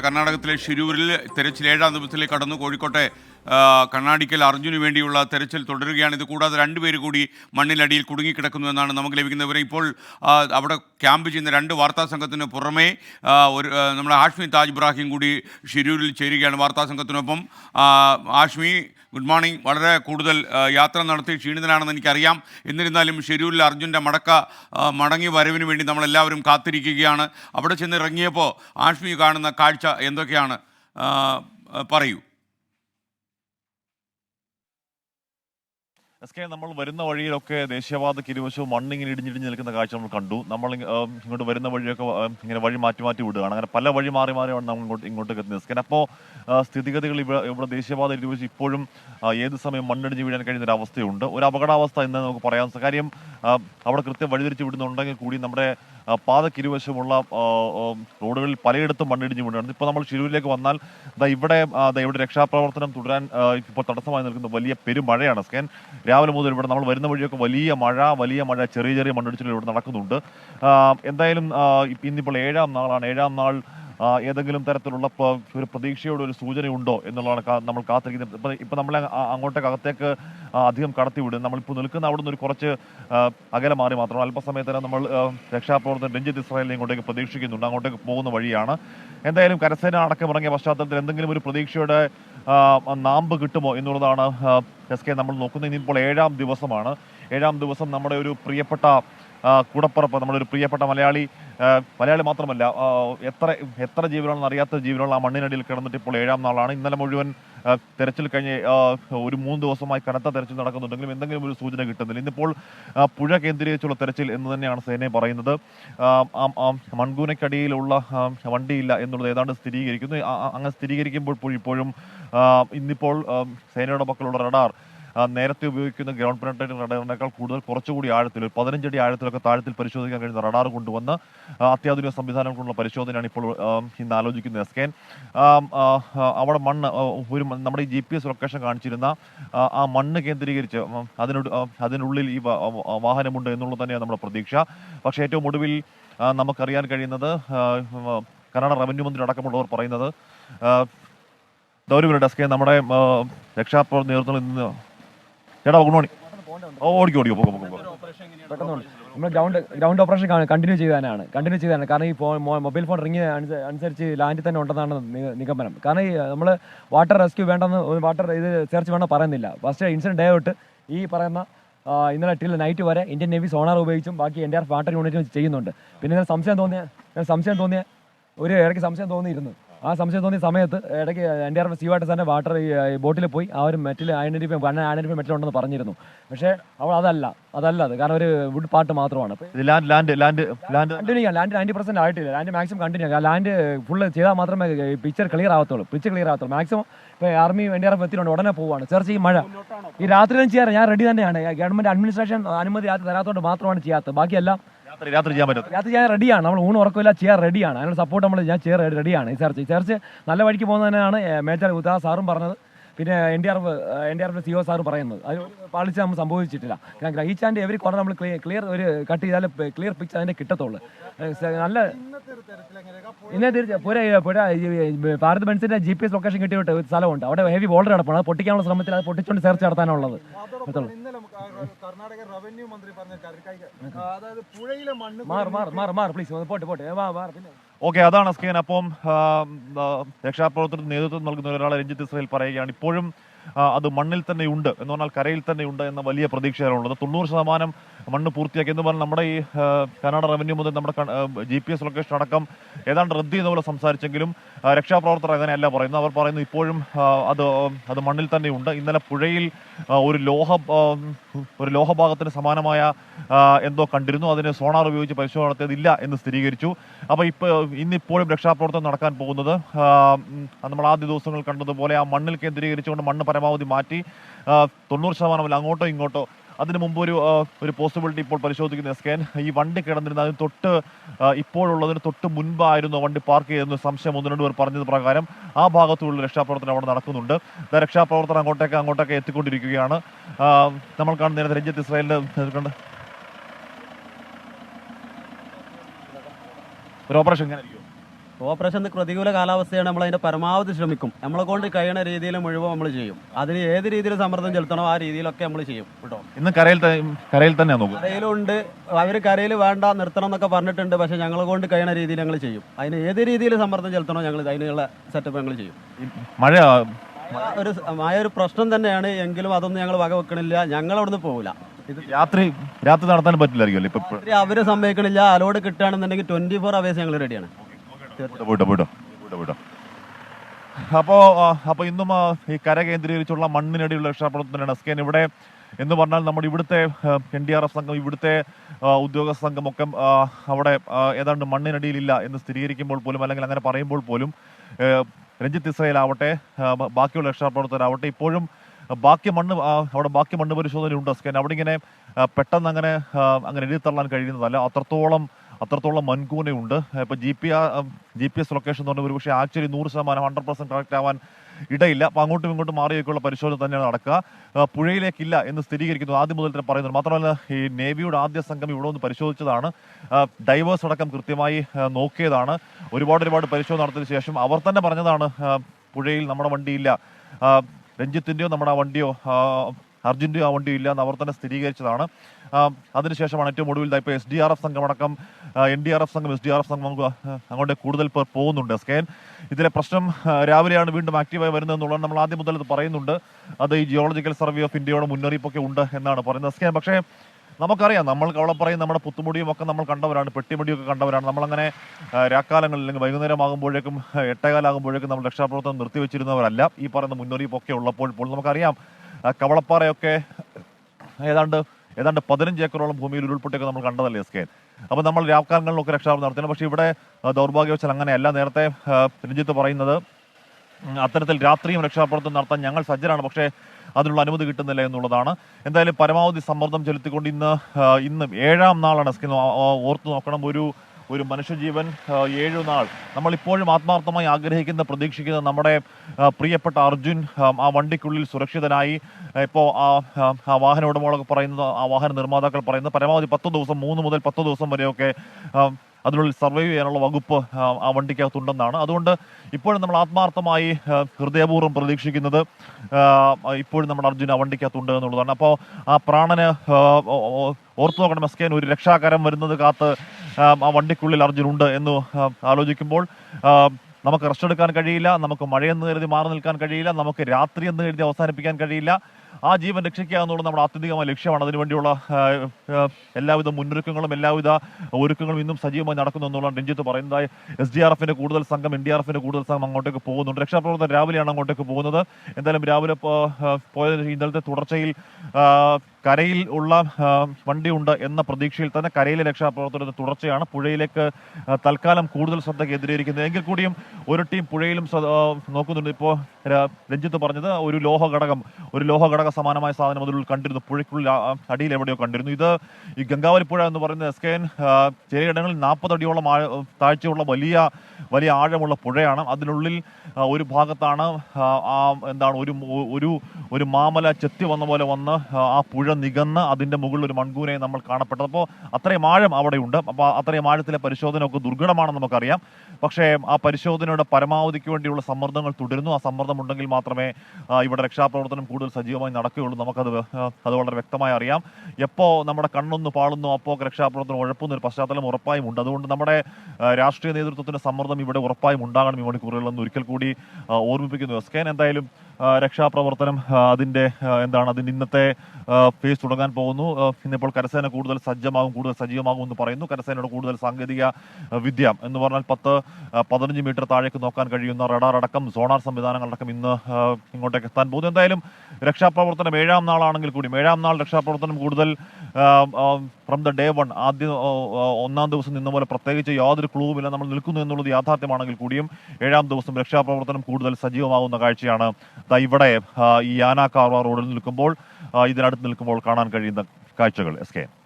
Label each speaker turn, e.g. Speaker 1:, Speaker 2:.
Speaker 1: കർണാടകത്തിലെ ഷിരൂരിൽ തെരച്ചിൽ ഏഴാം ദിവസത്തിലേക്ക് കടന്നു. കോഴിക്കോട്ടെ കണ്ണാടിക്കൽ അർജുന് വേണ്ടിയുള്ള തെരച്ചിൽ തുടരുകയാണ്. ഇത് കൂടാതെ രണ്ടുപേര് കൂടി മണ്ണിലടിയിൽ കുടുങ്ങിക്കിടക്കുന്നു എന്നാണ് നമുക്ക് ലഭിക്കുന്ന വിവരം ഇപ്പോൾ അവിടെ ക്യാമ്പ് ചെയ്യുന്ന രണ്ട് വാർത്താ സംഘത്തിന് പുറമേ ഒരു നമ്മുടെ ഹാഷ്മി താജ് ഇബ്രാഹിം കൂടി ഷിരൂരിൽ ചേരുകയാണ് വാർത്താ സംഘത്തിനൊപ്പം. Hashmi good morning. വളരെ കൂടുതൽ യാത്ര നടത്തി ക്ഷീണിതനാണെന്ന് എനിക്കറിയാം. എന്നിരുന്നാലും ഷെരൂരിൽ അർജുന്റെ മടക്ക മടങ്ങി വരവിന് വേണ്ടി നമ്മളെല്ലാവരും കാത്തിരിക്കുകയാണ്. അവിടെ ചെന്ന് ഇറങ്ങിയപ്പോൾ ആഷ്മി കാണുന്ന കാഴ്ച എന്തൊക്കെയാണ്? പറയൂ.
Speaker 2: എസ് കെ നമ്മൾ വരുന്ന വഴിയിലൊക്കെ ദേശീയപാതയ്ക്ക് ഇരുവശവും മണ്ണിങ്ങനെ ഇടിഞ്ഞിടിഞ്ഞ് നിൽക്കുന്ന കാഴ്ച നമ്മൾ കണ്ടു. നമ്മൾ ഇങ്ങോട്ട് വരുന്ന വഴിയൊക്കെ ഇങ്ങനെ വഴി മാറ്റി മാറ്റി വിടുകയാണ്. അങ്ങനെ പല വഴി മാറി മാറിയാണ് നമ്മൾ ഇങ്ങോട്ട് ഇങ്ങോട്ടേക്ക് എത്തുന്നത്. എസ് കെ അപ്പോൾ സ്ഥിതിഗതികൾ ഇവിടെ ഇവിടെ ദേശീയപാത ഇരുവശം ഇപ്പോഴും ഏത് സമയം മണ്ണിടിഞ്ഞ് വീഴാൻ കഴിയുന്ന ഒരു അവസ്ഥയുണ്ട്. ഒരു അപകടാവസ്ഥ എന്ന് നമുക്ക് പറയാം കാര്യം അവിടെ കൃത്യം വഴിതിരിച്ച് വിടുന്നുണ്ടെങ്കിൽ കൂടി നമ്മുടെ ആ, റോഡുകളിൽ പലയിടത്തും മണ്ണിടിഞ്ഞ് വീണാണ് ഇപ്പോൾ നമ്മൾ ശിരൂരിലേക്ക് വന്നാൽ ദാ ഇവിടെ ഇവിടെ രക്ഷാപ്രവർത്തനം തുടരാൻ ഇപ്പോൾ തടസ്സമായി നിൽക്കുന്ന വലിയ പെരുമഴയാണ് സ്കാൻ. രാവിലെ മുതൽ ഇവിടെ നമ്മൾ വരുന്ന വഴിയൊക്കെ വലിയ മഴ വലിയ മഴ ചെറിയ ചെറിയ മണ്ണിടിച്ചിലുകൾ ഇവിടെ നടക്കുന്നുണ്ട്. എന്തായാലും ഇന്നിപ്പോൾ ഏഴാം നാളാണ്. ഏഴാം നാൾ ഏതെങ്കിലും തരത്തിലുള്ള ഒരു പ്രതീക്ഷയുടെ ഒരു സൂചനയുണ്ടോ എന്നുള്ളതാണ് നമ്മൾ കാത്തിരിക്കുന്നത്. ഇപ്പം ഇപ്പം നമ്മളെ അങ്ങോട്ടേക്കകത്തേക്ക് അധികം കടത്തിവിടും. നമ്മളിപ്പോൾ നിൽക്കുന്ന അവിടെ നിന്ന് ഒരു കുറച്ച് അകലെ മാറി മാത്രം. അല്പസമയത്തിന് നമ്മൾ രക്ഷാപ്രവർത്തനം രഞ്ജിത്ത് ഇസ്രായേലിനെ ഇങ്ങോട്ടേക്ക് പ്രതീക്ഷിക്കുന്നുണ്ട്. അങ്ങോട്ടേക്ക് പോകുന്ന വഴിയാണ്. എന്തായാലും കരസേന അടക്കം ഇറങ്ങിയ പശ്ചാത്തലത്തിൽ എന്തെങ്കിലും ഒരു പ്രതീക്ഷയുടെ നാമ്പ് കിട്ടുമോ എന്നുള്ളതാണ് എസ് കെ നമ്മൾ നോക്കുന്നത്. ഇനിയിപ്പോൾ ഏഴാം ദിവസമാണ്. ഏഴാം ദിവസം നമ്മുടെ ഒരു പ്രിയപ്പെട്ട കൂടപ്പുറപ്പ് നമ്മളൊരു പ്രിയപ്പെട്ട മലയാളി മലയാളി മാത്രമല്ല എത്ര എത്ര ജീവനാണെന്ന് അറിയാത്ത ജീവനുള്ള ആ മണ്ണിനടിയിൽ കിടന്നിട്ട് ഇപ്പോൾ ഏഴാം നാളാണ്. ഇന്നലെ മുഴുവൻ തെരച്ചിൽ കഴിഞ്ഞ് ഒരു മൂന്ന് ദിവസമായി കനത്ത തെരച്ചിൽ നടക്കുന്നുണ്ടെങ്കിലും എന്തെങ്കിലും ഒരു സൂചന കിട്ടുന്നില്ല. ഇന്നിപ്പോൾ പുഴ കേന്ദ്രീകരിച്ചുള്ള തെരച്ചിൽ എന്ന് തന്നെയാണ് സേനയെ പറയുന്നത്. മൺകൂനക്കടിയിലുള്ള വണ്ടിയില്ല എന്നുള്ളത് ഏതാണ്ട് സ്ഥിരീകരിക്കുന്നു. അങ്ങനെ സ്ഥിരീകരിക്കുമ്പോൾ ഇപ്പോഴും ഇന്നിപ്പോൾ സേനയുടെ പക്കലുള്ള റഡാർ നേരത്തെ ഉപയോഗിക്കുന്ന ഗ്രൗണ്ട് പെനട്രേറ്റിംഗ് റഡാറിനേക്കാൾ കൂടുതൽ കുറച്ചുകൂടി ആഴത്തിൽ ഒരു പതിനഞ്ചടി ആഴത്തിലൊക്കെ താഴത്തിൽ പരിശോധിക്കാൻ കഴിയുന്ന റഡാർ കൊണ്ടുവന്ന് അത്യാധുനിക സംവിധാനം കൊണ്ടുള്ള പരിശോധനയാണ് ഇപ്പോൾ ഇന്ന് ആലോചിക്കുന്നത്. സ്കാൻ അവിടെ മണ്ണ് ഒരു നമ്മുടെ ജി പി എസ് ലൊക്കേഷൻ കാണിച്ചിരുന്ന ആ, മണ്ണ് കേന്ദ്രീകരിച്ച് അതിനോട് അതിനുള്ളിൽ ഈ വാഹനമുണ്ട് എന്നുള്ളത് തന്നെയാണ് നമ്മുടെ പ്രതീക്ഷ. പക്ഷേ ഏറ്റവും ഒടുവിൽ നമുക്കറിയാൻ കഴിയുന്നത് കർണാടക റവന്യൂ മന്ത്രി അടക്കമുള്ളവർ പറയുന്നത് ദൗര്യങ്ങളുടെ ഡെസ്കെ നമ്മുടെ രക്ഷാപ്രവർത്തന നേതൃത്വത്തിൽ നിന്ന് ചേട്ടാ ഗുഡ് മോർണിംഗ് ഓ ഓടിക്കോ ഓടിക്കോ പോകോ പോകോ
Speaker 3: പെട്ടെന്ന് നമ്മൾ ഗ്രൗണ്ട് ഗ്രൗണ്ട് ഓപ്പറേഷൻ കണ്ടിന്യൂ ചെയ്താനാണ് കണ്ടിന്യൂ ചെയ്താണ് കാരണം ഈ ഫോൺ മൊബൈൽ ഫോൺ റിങ് അനുസരിച്ച് ലാൻഡിൽ തന്നെ ഉണ്ടെന്നാണ് നിഗമനം. കാരണം ഈ നമ്മൾ വാട്ടർ റെസ്ക്യൂ വേണ്ടെന്ന് വാട്ടർ ഇത് സെർച്ച് വേണം പറയുന്നില്ല. ഫസ്റ്റ് ഇൻസിഡന്റ് ഡേ തൊട്ട് ഈ പറയുന്ന ഇന്നലെ ടിൽ നൈറ്റ് വരെ ഇന്ത്യൻ നേവി സോണാർ ഉപയോഗിച്ചും ബാക്കി എന്റെ ആർ വാട്ടർ യൂണിറ്റും ചെയ്യുന്നുണ്ട്. പിന്നെ സംശയം തോന്നിയ സംശയം തോന്നിയ ഒരു ഇടയ്ക്ക് സംശയം തോന്നിയിരുന്നു. ആ സംശയം തോന്നിയ സമയത്ത് ഇടയ്ക്ക് N D R C water തന്നെ വാട്ടർ ഈ ബോട്ടിൽ പോയി ആ ഒരു metal identify one identify metal ഉണ്ടെന്ന് പറഞ്ഞിരുന്നു. പക്ഷേ അവൾ അതല്ല അതല്ല അത് കാരണം ഒരു വുഡ് പാർട്ട് മാത്രമാണ്.
Speaker 2: Land land land land
Speaker 3: continue ചെയ്യാം ലാൻഡ് നയന്റി പെർസെന്റ് ആയിട്ടില്ല ലാൻഡ് മാക്സിമം കണ്ടിന്യൂ ചെയ്യാം. ലാൻഡ് ഫുള്ള് ചെയ്താൽ മാത്രമേ പിക്ചർ ക്ലിയർ ആവത്തുള്ളൂ പിക്ചർ ക്ലിയർ ആവത്തുള്ളൂ. മാക്സിമം ഇപ്പോൾ army N D R F എത്തിയിട്ടുണ്ട് ഉടനെ പോവാണ്. സെർച്ച് ഈ മഴ. ഈ രാത്രിയിലും ചെയ്യാറ് ഞാൻ റെഡി തന്നെയാണ്. ഗവൺമെന്റ് അഡ്മിനിസ്ട്രേഷൻ അനുമതി തരാത്തതുകൊണ്ട് മാത്രമാണ് ചെയ്യാത്തത്. ബാക്കിയെല്ലാം
Speaker 2: രാത്രി ചെയ്യാൻ പറ്റും
Speaker 3: രാത്രി ചെയ്യാൻ റെഡിയാണ് നമ്മൾ ഊണ് ഉറക്കില്ല ചെയ്യാൻ റെഡിയാണ് അതിനുള്ള സപ്പോർട്ട് നമ്മൾ ഞാൻ ചെയ്യാൻ റെഡിയാണ് ഈ ചർച്ച ഈ സെർച്ച് നല്ല വഴിക്ക് പോകുന്നതിനാണ് മേജർ ഉദാ സാറും പറഞ്ഞത്. പിന്നെ N D R N D R CO C O sir പറയുന്നത് അത് പാളിച്ച നമ്മൾ സംഭവിച്ചിട്ടില്ല. കാരണം ഗ്രഹിച്ചാന്റെ എവരി കോർണർ നമ്മൾ ക്ലിയർ ഒരു കട്ട് ചെയ്താൽ ക്ലിയർ പിക്ചർ അതിന്റെ കിട്ടത്തുള്ളൂ. നല്ല ഇന്നേ തിരിച്ച് പുര പുര ഭാരത് ബെൻസിന്റെ ജി പി എസ് ലൊക്കേഷൻ കിട്ടിയിട്ട് ഒരു സ്ഥലമുണ്ട്. അവിടെ ഹെവി ബോൾഡർ കിടപ്പാണ് അത് പൊട്ടിക്കാനുള്ള ശ്രമത്തിൽ അത് പൊട്ടിച്ചുകൊണ്ട് സെർച്ച് നടത്താനുള്ളത്.
Speaker 4: കർണാടക റവന്യൂ മന്ത്രി പറഞ്ഞ അതായത് പുഴയിലെ മണ്ണ്
Speaker 3: മാർ മാർ മാർ മാർ പ്ലീസ് പോട്ടെ പോട്ടെ. വാ മാർ പിന്നെ
Speaker 2: ഓക്കെ അതാണ് സ്കീൻ അപ്പം രക്ഷാപ്രവർത്തനത്തിന് നേതൃത്വം നൽകുന്ന ഒരാളെ രഞ്ജിത്ത് ഇസ്രയേൽ പറയുകയാണ്. ഇപ്പോഴും അത് മണ്ണിൽ തന്നെ ഉണ്ട് എന്ന് പറഞ്ഞാൽ കരയിൽ തന്നെ ഉണ്ട് എന്ന വലിയ പ്രതീക്ഷയാണുള്ളത് തൊണ്ണൂറ് ശതമാനം മണ്ണ് പൂർത്തിയാക്കി എന്ന് പറഞ്ഞാൽ നമ്മുടെ ഈ കർണാടക റവന്യൂ മുതൽ നമ്മുടെ ജി പി എസ് ലൊക്കേഷൻ അടക്കം ഏതാണ്ട് റദ്ദ് ചെയ്യുന്ന പോലെ സംസാരിച്ചെങ്കിലും രക്ഷാപ്രവർത്തകർ അങ്ങനെയല്ല പറയുന്നത്. അവർ പറയുന്നു ഇപ്പോഴും അത് അത് മണ്ണിൽ തന്നെ ഉണ്ട്. ഇന്നലെ പുഴയിൽ ഒരു ലോഹ ഒരു ലോഹഭാഗത്തിന് സമാനമായ എന്തോ കണ്ടിരുന്നു. അതിന് സോണാർ ഉപയോഗിച്ച് പരിശോധന നടത്തിയതില്ല എന്ന് സ്ഥിരീകരിച്ചു. അപ്പോൾ ഇപ്പോൾ ഇന്നിപ്പോഴും രക്ഷാപ്രവർത്തനം നടക്കാൻ പോകുന്നത് നമ്മൾ ആദ്യ ദിവസങ്ങൾ കണ്ടതുപോലെ ആ മണ്ണിൽ കേന്ദ്രീകരിച്ചുകൊണ്ട് മണ്ണ് പരമാവധി മാറ്റി തൊണ്ണൂറ് ശതമാനം അങ്ങോട്ടോ ഇങ്ങോട്ടോ. അതിനു മുമ്പ് ഒരു ഒരു പോസിബിലിറ്റി ഇപ്പോൾ പരിശോധിക്കുന്ന സ്കാൻ ഈ വണ്ടി കിടന്നിരുന്ന അതിന് തൊട്ട് ഇപ്പോഴുള്ളതിന് തൊട്ട് മുൻപായിരുന്നു വണ്ടി പാർക്ക് ചെയ്തെന്ന് സംശയം ഒന്ന് രണ്ട് പേർ പറഞ്ഞത് പ്രകാരം ആ ഭാഗത്തുള്ള രക്ഷാപ്രവർത്തനം അവിടെ നടക്കുന്നുണ്ട്. രക്ഷാപ്രവർത്തനം അങ്ങോട്ടേക്ക് അങ്ങോട്ടേക്ക് എത്തിക്കൊണ്ടിരിക്കുകയാണ്. നമ്മൾ കാണുന്ന രഞ്ജിത്ത് ഇസ്രായേലിന്റെ കണ്ട്. ഒരു ഓപ്പറേഷൻ എങ്ങനെ ഇരിക്കും
Speaker 5: ഓപ്പറേഷൻ പ്രതികൂല കാലാവസ്ഥയാണ് നമ്മൾ അതിന്റെ പരമാവധി ശ്രമിക്കും. നമ്മളെ കൊണ്ട് കഴിയുന്ന രീതിയിൽ മുഴുവൻ നമ്മൾ ചെയ്യും. അതിന് ഏത് രീതിയിൽ സമ്മർദ്ദം ചെലുത്തണോ ആ രീതിയിലൊക്കെ നമ്മൾ ചെയ്യും. കേട്ടോ?
Speaker 2: ഇന്ന് കരയിൽ കരയിൽ തന്നെ നോക്കും.
Speaker 5: കരയിലുണ്ട്. അവർ കരയിൽ വേണ്ട നിർത്തണം എന്നൊക്കെ പറഞ്ഞിട്ടുണ്ട്. പക്ഷെ ഞങ്ങളെ കൊണ്ട് കഴിയുന്ന രീതിയിൽ ഞങ്ങൾ ചെയ്യും. അതിന് ഏത് രീതിയിൽ സമ്മർദ്ദം ചെലുത്തണോ ഞങ്ങൾ അതിനുള്ള സെറ്റപ്പ് ഞങ്ങൾ ചെയ്യും.
Speaker 2: മഴ
Speaker 5: മഴ ഒരു മായ ഒരു പ്രശ്നം തന്നെയാണ്. എങ്കിലും അതൊന്നും ഞങ്ങൾ വക വെക്കണില്ല. ഞങ്ങൾ അവിടുന്ന് പോകില്ല
Speaker 2: രാത്രി രാത്രി നടത്താൻ
Speaker 5: പറ്റില്ലായിരിക്കും അവർ സമ്മതിക്കണില്ല. അലോഡ് കിട്ടുകയാണെന്നുണ്ടെങ്കിൽ ട്വന്റി ഫോർ അവേഴ്സ് ഞങ്ങൾ റെഡിയാണ്
Speaker 2: അപ്പോ അപ്പൊ ഇന്നും ഈ കര കേന്ദ്രീകരിച്ചുള്ള മണ്ണിനടിയുള്ള രക്ഷാപ്രവർത്തനമാണ് കെ ഇവിടെ എന്ന് പറഞ്ഞാൽ നമ്മുടെ ഇവിടുത്തെ എൻ ഡി ആർ എഫ് സംഘം ഇവിടുത്തെ ഉദ്യോഗസ്ഥ സംഘമൊക്കെ അവിടെ ഏതാണ്ട് മണ്ണിനടിയിലില്ല എന്ന് സ്ഥിരീകരിക്കുമ്പോൾ പോലും അല്ലെങ്കിൽ അങ്ങനെ പറയുമ്പോൾ പോലും രഞ്ജിത്ത് ഇസ്രയേൽ ആവട്ടെ ബാക്കിയുള്ള രക്ഷാപ്രവർത്തകരാവട്ടെ ഇപ്പോഴും ബാക്കി മണ്ണ് അവിടെ ബാക്കി മണ്ണ് പരിശോധന ഉണ്ട് സ്കാൻ അവിടെ ഇങ്ങനെ പെട്ടെന്ന് അങ്ങനെ അങ്ങനെ അങ്ങനെ എഴുതിത്തള്ളാൻ കഴിയുന്നതല്ല. അത്രത്തോളം അത്രത്തോളം മൻകൂനയുണ്ട്. ഇപ്പൊ G P G P S location എന്ന് പറഞ്ഞാൽ ഒരുപക്ഷെ ആക്ച്വലി നൂറ് ശതമാനം ഹൺഡ്രഡ് പെർസെന്റ് കറക്റ്റ് ആവാൻ ഇടയില്ല. അപ്പൊ അങ്ങോട്ടും ഇങ്ങോട്ടും മാറിയൊക്കെയുള്ള പരിശോധന തന്നെയാണ് നടക്കുക. പുഴയിലേക്കില്ല എന്ന് സ്ഥിരീകരിക്കുന്നു ആദ്യം മുതൽ തന്നെ പറയുന്നത്. മാത്രമല്ല ഈ നേവിയുടെ ആദ്യ സംഘം ഇവിടെ ഒന്ന് പരിശോധിച്ചതാണ്. ഡൈവേഴ്സ് അടക്കം കൃത്യമായി നോക്കിയതാണ്. ഒരുപാട് ഒരുപാട് പരിശോധന നടത്തിയതിനു ശേഷം അവർ തന്നെ പറഞ്ഞതാണ് പുഴയിൽ നമ്മുടെ വണ്ടിയില്ല. രഞ്ജിത്തിന്റെയോ നമ്മുടെ വണ്ടിയോ ആ, അർജുന്റെയോ ആ ഇല്ല എന്ന് അവർ തന്നെ സ്ഥിരീകരിച്ചതാണ്. അതിനുശേഷമാണ് ഏറ്റവും ഒടുവിൽ ഇപ്പോൾ എസ് ഡി ആർ എഫ് സംഘമടക്കം എൻ ഡി ആർ എഫ് സംഘം എസ് ഡി ആർ എഫ് സംഘം അങ്ങോട്ട് കൂടുതൽ പേർ പോകുന്നുണ്ട്. സ്കാൻ ഇതിലെ പ്രശ്നം രാവിലെയാണ് വീണ്ടും ആക്റ്റീവായി വരുന്നത് എന്നുള്ളത് നമ്മൾ ആദ്യം മുതൽ ഇത് പറയുന്നുണ്ട്. അത് ഈ ജിയോളജിക്കൽ സർവേ ഓഫ് ഇന്ത്യയുടെ മുന്നറിയിപ്പൊക്കെ ഉണ്ട് എന്നാണ് പറയുന്നത് സ്കാൻ പക്ഷേ നമുക്കറിയാം നമ്മൾ പറയും നമ്മുടെ പുത്തുമുടിയും ഒക്കെ നമ്മൾ കണ്ടവരാണ് പെട്ടിമുടിയൊക്കെ കണ്ടവരാണ്. നമ്മളങ്ങനെ രാക്കാലങ്ങളിൽ അല്ലെങ്കിൽ വൈകുന്നേരം ആകുമ്പോഴേക്കും എട്ടേകാലാകുമ്പോഴേക്കും നമ്മൾ രക്ഷാപ്രവർത്തനം നിർത്തിവെച്ചിരുന്നവരല്ല. ഈ പറയുന്ന മുന്നറിയിപ്പൊക്കെ ഉള്ളപ്പോൾ ഇപ്പോൾ നമുക്കറിയാം കവളപ്പാറയൊക്കെ ഏതാണ്ട് ഏതാണ്ട് പതിനഞ്ച് ഏക്കറോളം ഭൂമിയിൽ ഉരുൾപൊട്ടിയൊക്കെ നമ്മൾ കണ്ടതല്ലേ എസ് കെ അപ്പോൾ നമ്മൾ രാക്കാലങ്ങളിലൊക്കെ രക്ഷാപ്രവർത്തനം നടത്തുന്നത് പക്ഷേ ഇവിടെ ദൗർഭാഗ്യവശാൽ അങ്ങനെയല്ല. നേരത്തെ രഞ്ജിത്ത് പറയുന്നത് അത്തരത്തിൽ രാത്രിയും രക്ഷാപ്രവർത്തനം നടത്താൻ ഞങ്ങൾ സജ്ജരാണ്. പക്ഷേ അതിനുള്ള അനുമതി കിട്ടുന്നില്ല എന്നുള്ളതാണ്. എന്തായാലും പരമാവധി സമ്മർദ്ദം ചെലുത്തിക്കൊണ്ട് ഇന്നും ഇന്ന് ഏഴാം നാളാണ് സ്കിൻ ഓർത്തു നോക്കണം. ഒരു ഒരു മനുഷ്യജീവൻ ഏഴു നാൾ. നമ്മളിപ്പോഴും ആത്മാർത്ഥമായി ആഗ്രഹിക്കുന്ന പ്രതീക്ഷിക്കുന്ന നമ്മുടെ പ്രിയപ്പെട്ട അർജുൻ ആ, വണ്ടിക്കുള്ളിൽ സുരക്ഷിതനായി ഇപ്പോൾ ആ വാഹന ഉടമകളൊക്കെ പറയുന്നത് ആ വാഹന നിർമ്മാതാക്കൾ പറയുന്നത് പരമാവധി പത്ത് ദിവസം മൂന്ന് മുതൽ പത്ത് ദിവസം വരെയൊക്കെ അതിനുള്ളിൽ സർവൈവ് ചെയ്യാനുള്ള വകുപ്പ് ആ, വണ്ടിക്കകത്തുണ്ടെന്നാണ്. അതുകൊണ്ട് ഇപ്പോഴും നമ്മൾ ആത്മാർത്ഥമായി ഹൃദയപൂർവം പ്രതീക്ഷിക്കുന്നത് ഇപ്പോഴും നമ്മുടെ അർജുൻ ആ വണ്ടിക്കകത്തുണ്ട് എന്നുള്ളതാണ്. അപ്പോൾ ആ പ്രാണന് ഓർത്തു നോക്കണം എസ്കേൻ ഒരു രക്ഷാകരം വരുന്നത് കാത്ത് ആ, വണ്ടിക്കുള്ളിൽ അർജുൻ ഉണ്ട് എന്ന് ആലോചിക്കുമ്പോൾ നമുക്ക് റെസ്റ്റ് എടുക്കാൻ കഴിയില്ല നമുക്ക് മഴയെന്ന് കരുതി മാറി നിൽക്കാൻ കഴിയില്ല നമുക്ക് രാത്രി എന്ന് കരുതി അവസാനിപ്പിക്കാൻ കഴിയില്ല. ആ ജീവൻ രക്ഷിക്കുക എന്നുള്ളത് നമ്മുടെ ആത്യന്തികമായ ലക്ഷ്യമാണ്. അതിനുവേണ്ടിയുള്ള എല്ലാവിധ മുന്നൊരുക്കങ്ങളും എല്ലാവിധ ഒരുക്കങ്ങളും ഇന്നും സജീവമായി നടക്കുന്നു എന്നുള്ള രഞ്ജിത്ത് പറയുന്നതായി. എസ് ഡി ആർ എഫിന്റെ കൂടുതൽ സംഘം എൻ ഡി ആർ എഫിന്റെ കൂടുതൽ സംഘം അങ്ങോട്ടേക്ക് പോകുന്നുണ്ട്. രക്ഷാപ്രവർത്തനം രാവിലെയാണ് അങ്ങോട്ടേക്ക് പോകുന്നത്. എന്തായാലും രാവിലെ പോ- പോയതിന് ഇന്നലത്തെ തുടർച്ചയിൽ കരയിൽ ഉള്ള വണ്ടി വണ്ടിയുണ്ട് എന്ന പ്രതീക്ഷയിൽ തന്നെ കരയിലെ രക്ഷാപ്രവർത്തനത്തിന് തുടർച്ചയാണ് പുഴയിലേക്ക് തൽക്കാലം കൂടുതൽ ശ്രദ്ധ കേന്ദ്രീകരിക്കുന്നത്. എങ്കിൽ കൂടിയും ഒരു ടീം പുഴയിലും നോക്കുന്നുണ്ട്. ഇപ്പോൾ രഞ്ജിത്ത് പറഞ്ഞത് ഒരു ലോഹ ഘടകം ഒരു ലോഹ സമാനമായ സാധനം അതിനുള്ളിൽ കണ്ടിരുന്നു. പുഴയ്ക്കുള്ളിൽ അടിയിൽ എവിടെയോ കണ്ടിരുന്നു. ഇത് ഈ ഗംഗാവലി പുഴ എന്ന് പറയുന്നത് എസ് കെ എൻ ചിലയിടങ്ങളിൽ നാൽപ്പത് അടിയോളം ആഴ താഴ്ചയുള്ള വലിയ വലിയ ആഴമുള്ള പുഴയാണ്. അതിനുള്ളിൽ ഒരു ഭാഗത്താണ് ആ, എന്താണ് ഒരു ഒരു ഒരു മാമല ചെത്തി വന്ന പോലെ വന്ന് ആ പുഴ നികന്ന് അതിന്റെ മുകളിൽ ഒരു മൺകൂനെ നമ്മൾ കാണപ്പെട്ടത്. അപ്പോൾ അത്രയും ആഴം അവിടെയുണ്ട്. അപ്പോൾ അത്രയും ആഴത്തിലെ പരിശോധന ഒക്കെ ദുർഘടമാണെന്ന് നമുക്കറിയാം. പക്ഷേ ആ പരിശോധനയുടെ പരമാവധിക്ക് വേണ്ടിയുള്ള സമ്മർദ്ദങ്ങൾ തുടരുന്നു. ആ സമ്മർദ്ദം ഉണ്ടെങ്കിൽ മാത്രമേ ഇവിടെ രക്ഷാപ്രവർത്തനം കൂടുതൽ സജീവമായി നടക്കുകയുള്ളൂ. നമുക്കത് അത് വളരെ വ്യക്തമായി അറിയാം. എപ്പോൾ നമ്മുടെ കണ്ണൊന്ന് പാളുന്നു അപ്പോൾ രക്ഷാപ്രവർത്തനം ഉഴപ്പുന്ന ഒരു പശ്ചാത്തലം ഉറപ്പായും ഉണ്ട്. അതുകൊണ്ട് നമ്മുടെ രാഷ്ട്രീയ നേതൃത്വത്തിന്റെ സമ്മർദ്ദം ഇവിടെ ഉറപ്പായും ഉണ്ടാകണം ഈ മണിക്കൂറുകളിലെന്ന്. ഒരിക്കൽ കൂടി ഓർമ്മിപ്പിക്കുന്നു. ഓർമ്മിപ്പിക്കുന്നു എസ്കേൻ എന്തായാലും രക്ഷാപ്രവർത്തനം അതിന്റെ എന്താണ് അതിന്റെ ഇന്നത്തെ ഫേസ് തുടങ്ങാൻ പോകുന്നു. ഇന്നിപ്പോൾ കരസേന കൂടുതൽ സജ്ജമാകും കൂടുതൽ സജീവമാകും എന്ന് പറയുന്നു. കരസേനയുടെ കൂടുതൽ സാങ്കേതിക വിദ്യ എന്ന് പറഞ്ഞാൽ പത്ത് പതിനഞ്ച് മീറ്റർ താഴേക്ക് നോക്കാൻ കഴിയുന്ന റഡാർ അടക്കം സോണാർ സംവിധാനങ്ങളടക്കം ഇന്ന് ഇങ്ങോട്ടേക്ക് എത്താൻ പോകുന്നു. എന്തായാലും രക്ഷാപ്രവർത്തനം ഏഴാം നാളാണെങ്കിൽ കൂടി ഏഴാം നാൾ രക്ഷാപ്രവർത്തനം കൂടുതൽ ഫ്രം ദ ഡേ വൺ ആദ്യം ഒന്നാം ദിവസം നിന്ന പോലെ പ്രത്യേകിച്ച് യാതൊരു ക്ലൂവുമില്ല നമ്മൾ നിൽക്കുന്നു എന്നുള്ളത് യാഥാർത്ഥ്യമാണെങ്കിൽ കൂടിയും ഏഴാം ദിവസം രക്ഷാപ്രവർത്തനം കൂടുതൽ സജീവമാകുന്ന കാഴ്ചയാണ് ഇവിടെ ഈ ആന കാർവാർ റോഡിൽ നിൽക്കുമ്പോൾ ഇതിനടുത്ത് നിൽക്കുമ്പോൾ കാണാൻ കഴിയുന്ന കാഴ്ചകൾ എസ് കെ